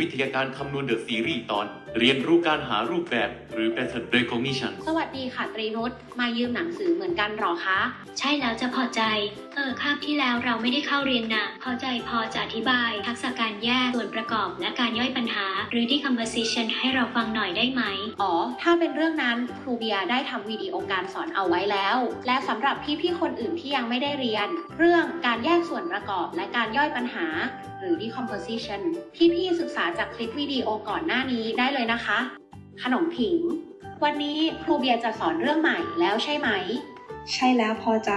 วิทยาการคำนวณเดอะซีรีส์ตอน เรียนรู้การหารูปแบบ หรือ pattern recognition สวัสดีค่ะตรีนุชมายืมหนังสือเหมือนกันหรอคะ ใช่แล้วจะพอใจเออคาบที่แล้วเราไม่ได้เข้าเรียนนะพอใจพอจะอธิบาย ทักษะการแยกส่วนประกอบและการย่อยปัญหา หรือที่ composition ให้เราฟังหน่อยได้ไหม อ๋อ ถ้าเป็นเรื่องนั้นครูเบียร์ได้ทำวิดีโอการสอนเอาไว้แล้ว และสำหรับพี่ๆคนอื่นที่ยังไม่ได้เรียน เรื่องการแยกส่วนประกอบและการย่อยปัญหา หรือ decomposition พี่ๆศึกษาจากคลิปวิดีโอก่อนหน้านี้ได้เลยนะคะ ขนมผิง วันนี้ครูเบียร์จะสอนเรื่องใหม่แล้วใช่ไหม ใช่แล้วพอใจ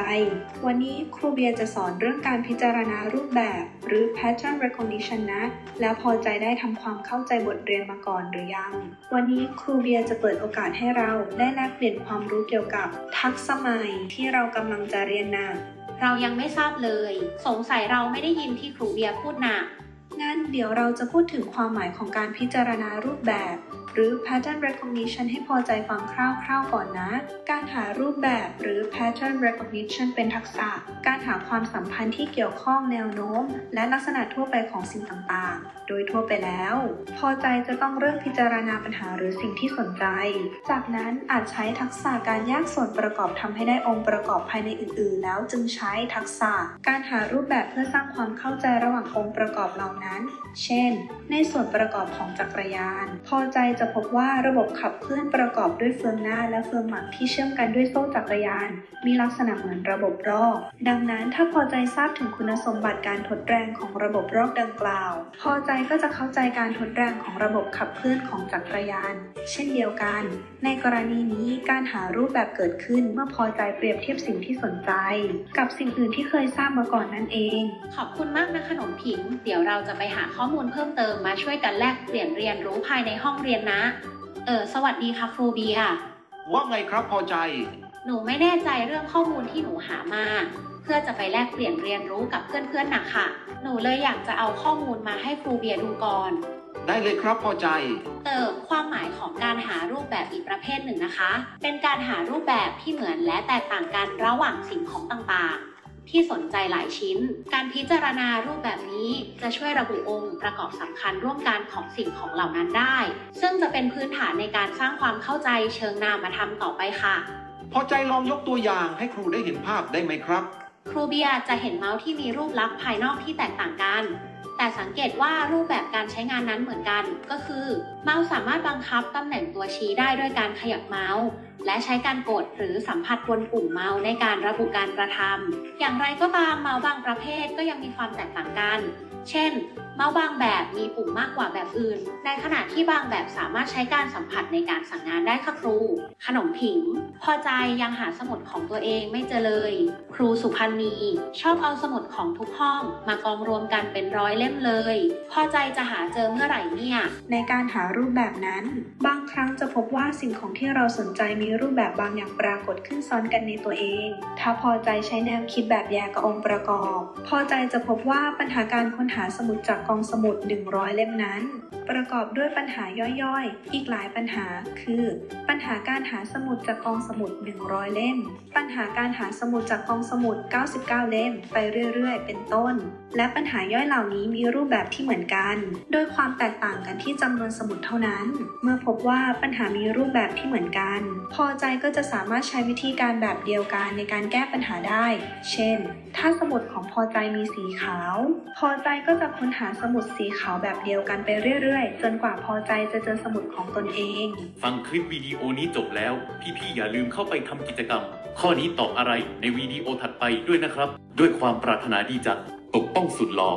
วันนี้ครูเบียร์จะสอนเรื่องการพิจารณารูปแบบ หรือ pattern recognition นะ แล้วพอใจได้ทำความเข้าใจบทเรียนมาก่อนหรือยัง วันนี้ครูเบียร์จะเปิดโอกาสให้เราได้แลกเปลี่ยนความรู้เกี่ยวกับ ทักษะใหม่ที่เรากำลังจะเรียนนะเรายังไม่ทราบเลย สงสัยเราไม่ได้ยินที่ครูเบียร์พูดนะ งั้นเดี๋ยวเราจะพูดถึงความหมายของการพิจารณารูปแบบ หรือ pattern recognition ให้พอใจฟังคร่าวๆก่อนนะ การหารูปแบบหรือ pattern recognition เป็นทักษะ การหาความสัมพันธ์ที่เกี่ยวข้องแนวโน้ม และลักษณะทั่วไปของสิ่งต่างๆ โดยทั่วไปแล้ว พอใจจะต้องเริ่มพิจารณาปัญหาหรือสิ่งที่สนใจ จากนั้นอาจใช้ทักษะการแยกส่วนประกอบทำให้ได้องค์ประกอบภายในอื่น ๆ แล้วจึงใช้ทักษะ การหารูปแบบเพื่อสร้างความเข้าใจระหว่างองค์ประกอบเหล่านั้นเช่นในส่วนประกอบของจักรยาน พอใจจะพบว่าระบบขับเคลื่อนประกอบด้วยเฟืองหน้าและเฟืองหลังที่เชื่อมกันด้วยโซ่จักรยาน มีลักษณะเหมือนระบบรอก ดังนั้นถ้าพอใจทราบถึงคุณสมบัติการทดแรงของระบบรอกดังกล่าว พอใจก็จะเข้าใจการทดแรงของระบบขับเคลื่อนของจักรยาน เช่นเดียวกัน ในกรณีนี้การหารูปแบบเกิดขึ้นเมื่อพอใจเปรียบเทียบสิ่งที่สนใจ กับสิ่งอื่นที่เคยทราบมาก่อนนั่นเอง ขอบคุณมากนะขนมผิง เดี๋ยวเราจะไปหาข้อมูลเพิ่มเติมมาช่วยกันแลกเปลี่ยนเรียนรู้ภายในห้องเรียนนะ เออ สวัสดีค่ะครูเบียร์ว่าไงครับพอใจ หนูไม่แน่ใจเรื่องข้อมูลที่หนูหามา เพื่อจะไปแลกเปลี่ยนเรียนรู้กับเพื่อนๆนะค่ะหนูเลยอยากจะเอาข้อมูลมาให้ครูเบียร์ดูก่อน ได้เลยครับพอใจเติมความหมายของการหารูปแบบอีกประเภทหนึ่งนะคะ เป็นการหารูปแบบที่เหมือนและแตกต่างกันระหว่างสิ่งของต่างๆ ที่สนใจหลายชิ้น การพิจารณารูปแบบนี้จะช่วยระบุองค์ประกอบสำคัญร่วมกันของสิ่งของเหล่านั้นได้ ซึ่งจะเป็นพื้นฐานในการสร้างความเข้าใจเชิงนามธรรมต่อไปค่ะ พอใจลองยกตัวอย่างให้ครูได้เห็นภาพได้ไหมครับ ครูเบียร์จะเห็นเมาส์ที่มีรูปลักษณ์ภายนอกที่แตกต่างกัน แต่สังเกตว่ารูปแบบการใช้งานนั้นเหมือนกัน ก็คือ เมาส์สามารถบังคับตำแหน่งตัวชี้ได้ด้วยการขยับเมาส์ และใช้การกดหรือสัมผัสบนปุ่มเมาส์ในการระบุการกระทำอย่างไรก็ตามเมาส์บางประเภทก็ยังมีความแตกต่างกัน เช่น เมาส์บางแบบมีปุ่มมากกว่าแบบอื่น ในขณะที่บางแบบสามารถใช้การสัมผัสในการสั่งงานได้ค่ะครู ขนมผิง พอใจยังหาสมุดของตัวเองไม่เจอเลย ครูสุพันธ์มีชอบเอาสมุดของทุกห้อง มากองรวมกันเป็นร้อยเล่มเลย พอใจจะหาเจอเมื่อไหร่เนี่ย ในการหารูปแบบนั้น บางครั้งจะพบว่าสิ่งของที่เราสนใจมีรูปแบบบางอย่างปรากฏขึ้นซ้อนกันในตัวเอง ถ้าพอใจใช้แนวคิดแบบแยกกับองค์ประกอบ พอใจจะพบว่าปัญหาการค้นหาสมุดจากกองสมุด 100 เล่มนั้น ประกอบด้วยปัญหาย่อยๆ อีกหลายปัญหา คือ ปัญหาการหาสมุดจากกองสมุด 100 เล่ม ปัญหาการหาสมุดจากกองสมุด 99 เล่ม ไปเรื่อยๆ เป็นต้น และปัญหาย่อยเหล่านี้มีรูปแบบที่เหมือนกัน โดยความแตกต่างกันที่จำนวนสมุดเท่านั้น เมื่อพบว่าปัญหามีรูปแบบที่เหมือนกัน พอใจก็จะสามารถใช้วิธีการแบบเดียวกันในการแก้ปัญหาได้ เช่น ถ้าสมุดของพอใจมีสีขาว พอใจก็จะค้นหาสมุดสีขาวแบบเดียวกันไปเรื่อยๆ จนกว่าพอใจจะเจอสมุดของตนเอง ฟังคลิปวิดีโอนี้จบแล้ว พี่ๆอย่าลืมเข้าไปทำกิจกรรม ข้อนี้ตอบอะไรในวิดีโอถัดไปด้วยนะครับ ด้วยความปรารถนาดีจากปกป้องสุดหล่อ